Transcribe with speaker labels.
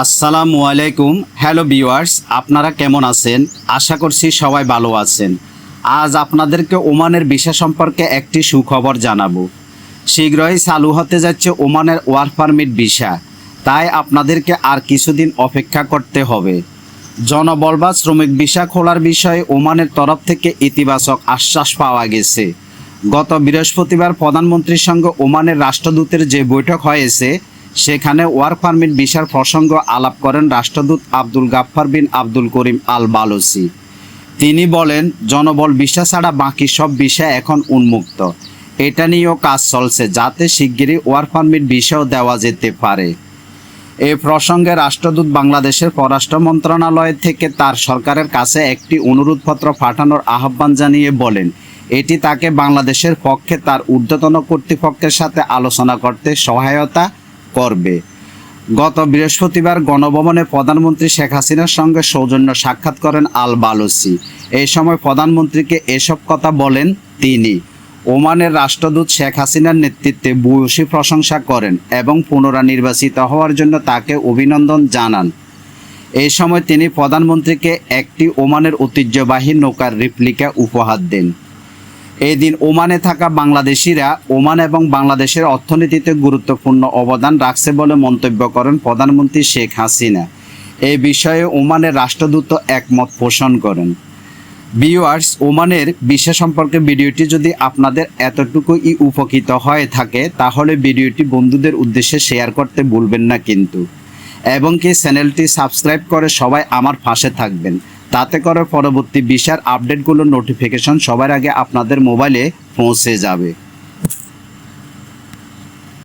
Speaker 1: আসসালামু আলাইকুম। Hello viewers আপনারা কেমন আছেন? আশা করছি সবাই ভালো আছেন। আজ আপনাদেরকে ওমানের ভিসা সম্পর্কে একটি সুখবর জানাব। শীঘ্রই চালু হতে যাচ্ছে ওমানের ওয়ার্ক পারমিট ভিসা। তাই আপনাদেরকে আর কিছুদিন অপেক্ষা করতে হবে। জনবল বা শ্রমিক ভিসা খোলার বিষয়ে ওমানের তরফ থেকে ইতিবাচক আশ্বাস পাওয়া গেছে। গত বৃহস্পতিবার প্রধানমন্ত্রীর সঙ্গে ওমানের রাষ্ট্রদূতের যে বৈঠক হয়েছে সেখানে ওয়ার্ক পারমিট ভিসার প্রসঙ্গ আলাপ করেন রাষ্ট্রদূত আব্দুল গাফফার বিন আব্দুল করিম আল বালুসি তিনি বলেন, জনবল ভিসা ছাড়া বাকি সব ভিসা এখন উন্মুক্ত। এটা নিয়েও কাজ চলছে যাতে শিগগিরই ওয়ার্ক পারমিট ভিসাও দেওয়া যেতে পারে। এ প্রসঙ্গে রাষ্ট্রদূত বাংলাদেশের পররাষ্ট্র মন্ত্রণালয় থেকে তার সরকারের কাছে একটি অনুরোধপত্র পাঠানোর আহ্বান জানিয়ে বলেন, এটি তাকে বাংলাদেশের পক্ষে তার ঊর্ধ্বতন কর্তৃপক্ষের সাথে আলোচনা করতে সহায়তা করবে। গত বৃহস্পতিবার গণভবনে প্রধানমন্ত্রী শেখ হাসিনার সঙ্গে সৌজন্য সাক্ষাৎ করেন আল বালুসি এই সময় প্রধানমন্ত্রীকে এসব কথা বলেন তিনি। ওমানের রাষ্ট্রদূত শেখ হাসিনার নেতৃত্বে ভূয়সী প্রশংসা করেন এবং পুনরানির্বাচিত হওয়ার জন্য তাকে অভিনন্দন জানান। এই সময় তিনি প্রধানমন্ত্রীকে একটি ওমানের ঐতিহ্যবাহী নৌকার রিপ্লিকা উপহার দেন। এই দিন ওমানে থাকা বাংলাদেশিরা ওমান এবং বাংলাদেশের অর্থনীতিতে গুরুত্বপূর্ণ অবদান রাখছে বলে মন্তব্য করেন প্রধানমন্ত্রী শেখ হাসিনা। এই বিষয়ে ওমানের রাষ্ট্রদূত একমত পোষণ করেন। ভিউয়ার্স, ওমানের বিষয় সম্পর্কে ভিডিওটি যদি আপনাদের এতটুকুই উপকৃত হয়ে থাকে, তাহলে ভিডিওটি বন্ধুদের উদ্দেশ্যে শেয়ার করতে ভুলবেন না কিন্তু। এবং কি চ্যানেলটি সাবস্ক্রাইব করে সবাই আমার পাশে থাকবেন। তাতে করে পরবর্তী বিষয়ের আপডেটগুলোর নোটিফিকেশন সবার আগে আপনাদের মোবাইলে পৌঁছে যাবে।